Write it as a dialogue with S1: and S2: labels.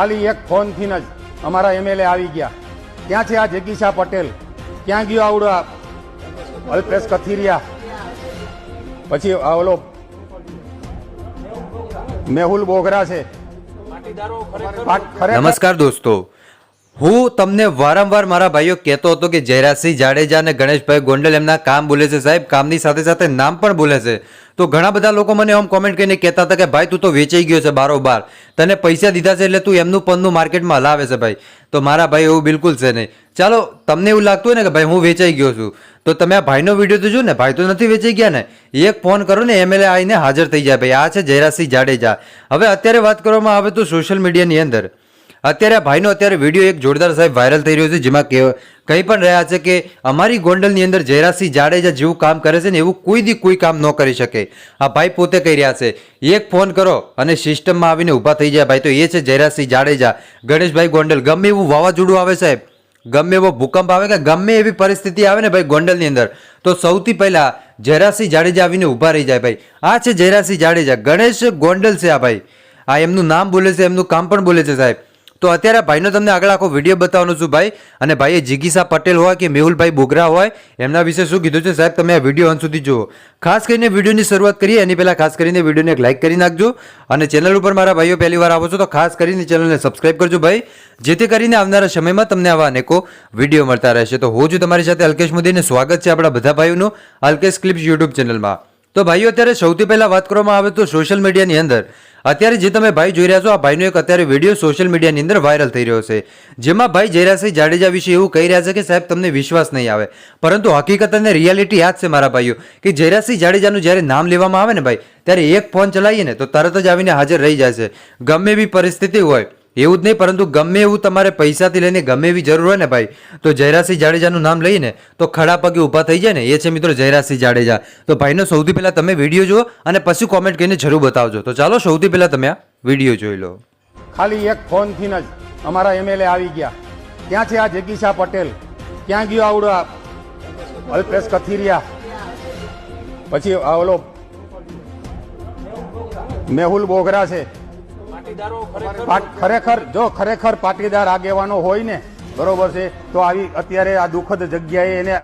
S1: ખાલી એક ફોનથી જ અમારા એમએલએ આવી ગયા. ક્યાં છે આ જગીશા પટેલ. ક્યાં ગયો આવડો આ? અલ્પેશ કથિરિયા. પછી ઓલો મેહુલ બોગરા છે.
S2: નમસ્કાર દોસ્તો. હું તમને વારંવાર મારા ભાઈઓ કહેતો હતો કે જયરાજસિંહ જાડેજા અને ગણેશભાઈ ગોંડલ એમના કામ બોલે છે સાહેબ, કામની સાથે સાથે નામ પણ બોલે છે. તો ઘણા બધા લોકો મને આમ કોમેન્ટ કરીને કહેતા હતા કે ભાઈ તું તો વેચાઈ ગયો છે બારોબાર. તને પૈસા દીધા છે એટલે તું એમનું પનનું માર્કેટમાં હલાવે છે ભાઈ. તો મારા ભાઈ એવું બિલકુલ છે નહીં. ચાલો, તમને એવું લાગતું હોય ને કે ભાઈ હું વેચાઈ ગયો છું, તો તમે આ ભાઈનો વીડિયો તો જો ને, ભાઈ તો નથી વેચાઈ ગયા ને. એક ફોન કરો ને એમએલએ આવીને હાજર થઈ જાય ભાઈ. આ છે જયરાજસિંહ જાડેજા. હવે અત્યારે વાત કરવામાં આવે તો સોશિયલ મીડિયાની અંદર. અત્યારે આ ભાઈનો અત્યારે વીડિયો એક જોરદાર સાહેબ વાયરલ થઈ રહ્યો છે, જેમાં કહી પણ રહ્યા છે કે અમારી ગોંડલની અંદર જયરાજસિંહ જાડેજા જેવું કામ કરે છે ને એવું કોઈ દી કોઈ કામ ન કરી શકે. આ ભાઈ પોતે કહી રહ્યા છે, એક ફોન કરો અને સિસ્ટમમાં આવીને ઊભા થઈ જાય. ભાઈ, તો એ છે જયરાજસિંહ જાડેજા. ગણેશભાઈ ગોંડલ, ગમે એવું વાવાઝોડું આવે સાહેબ, ગમે એવો ભૂકંપ આવે કે ગમે એવી પરિસ્થિતિ આવે ને ભાઈ ગોંડલની અંદર, તો સૌથી પહેલા જયરાસિંહ જાડેજા આવીને ઊભા રહી જાય. ભાઈ, આ છે જયરાસિંહ જાડેજા. ગણેશ ગોંડલ છે આ ભાઈ. આ એમનું નામ બોલે છે, એમનું કામ પણ બોલે છે સાહેબ. તો અત્યારે ભાઈનો તમને આગળ આખો વીડિયો બતાવવાનો છું ભાઈ. અને ભાઈએ જીગીસા પટેલ હોય કે મેહુલભાઈ બોગરા હોય, એમના વિશે શું કીધું છે સાહેબ તમે આ વીડિયો અંત સુધી જુઓ. ખાસ કરીને વિડીયોની શરૂઆત કરીએ, એની પહેલાં ખાસ કરીને વિડીયોને એક લાઇક કરી નાખજો. અને ચેનલ ઉપર મારા ભાઈઓ પહેલી વાર આવો છો તો ખાસ કરીને ચેનલને સબસ્ક્રાઇબ કરજો ભાઈ. જેથી કરીને આવનારા સમયમાં તમને આવા અનેકો વીડિયો મળતા રહેશે. તો હું છું તમારી સાથે અલ્કેશ મોદીને સ્વાગત છે આપણા બધા ભાઈઓનું અલ્કેશ ક્લિપ્સ યુટ્યુબ ચેનલમાં. તો ભાઈઓ, અત્યારે સૌથી પહેલાં વાત કરવામાં આવે તો સોશિયલ મીડિયાની અંદર અત્યારે જે તમે ભાઈ જોઈ રહ્યા છો, આ ભાઈનો એક અત્યારે વીડિયો સોશિયલ મીડિયાની અંદર વાયરલ થઈ રહ્યો છે. જેમાં ભાઈ જયરાસિંહ જાડેજા વિશે એવું કહી રહ્યા છે કે, સાહેબ, તમને વિશ્વાસ નહીં આવે. પરંતુ હકીકત અને રિયાલિટી યાદ છે મારા ભાઈઓ, કે જયરાસિંહ જાડેજાનું જ્યારે નામ લેવામાં આવે ને ભાઈ, ત્યારે એક ફોન ચલાવીએ ને, તો તરત જ આવીને હાજર રહી જાય છે. ગમે એવી પરિસ્થિતિ હોય એવું જ નહીં, પરંતુ ગમે એવું તમારે પૈસાથી લઈને ગમે એવી જરૂર હોય ને ભાઈ, તો જયરાસિંહ જાડેજાનું નામ લઈને તો ખડા પગે ઊભા થઈ જાય ને. એ છે મિત્રો જયરાસિંહ જાડેજા. તો ભાઈનો સૌથી પહેલાં તમે વીડિયો જુઓ અને પછી કોમેન્ટ કરીને જરૂર બતાવજો. તો ચાલો સૌથી પહેલાં તમે આ વીડિયો જોઈ લો.
S1: ખાલી એક ફોનથી જ અમારા એમએલએ આવી ગયા. ક્યાં છે આ જગીશા પટેલ, ક્યાં ગયો આવડો આ? અલ્પેશ કથિરિયા. પછી ઓલો મેહુલ બોગરા છે. પા- ખરેખર, જો ખરેખર પાટીદાર આગેવાનો હોય ને, બરોબર છે, તો આવી અત્યારે આ દુઃખદ જગ્યાએ એને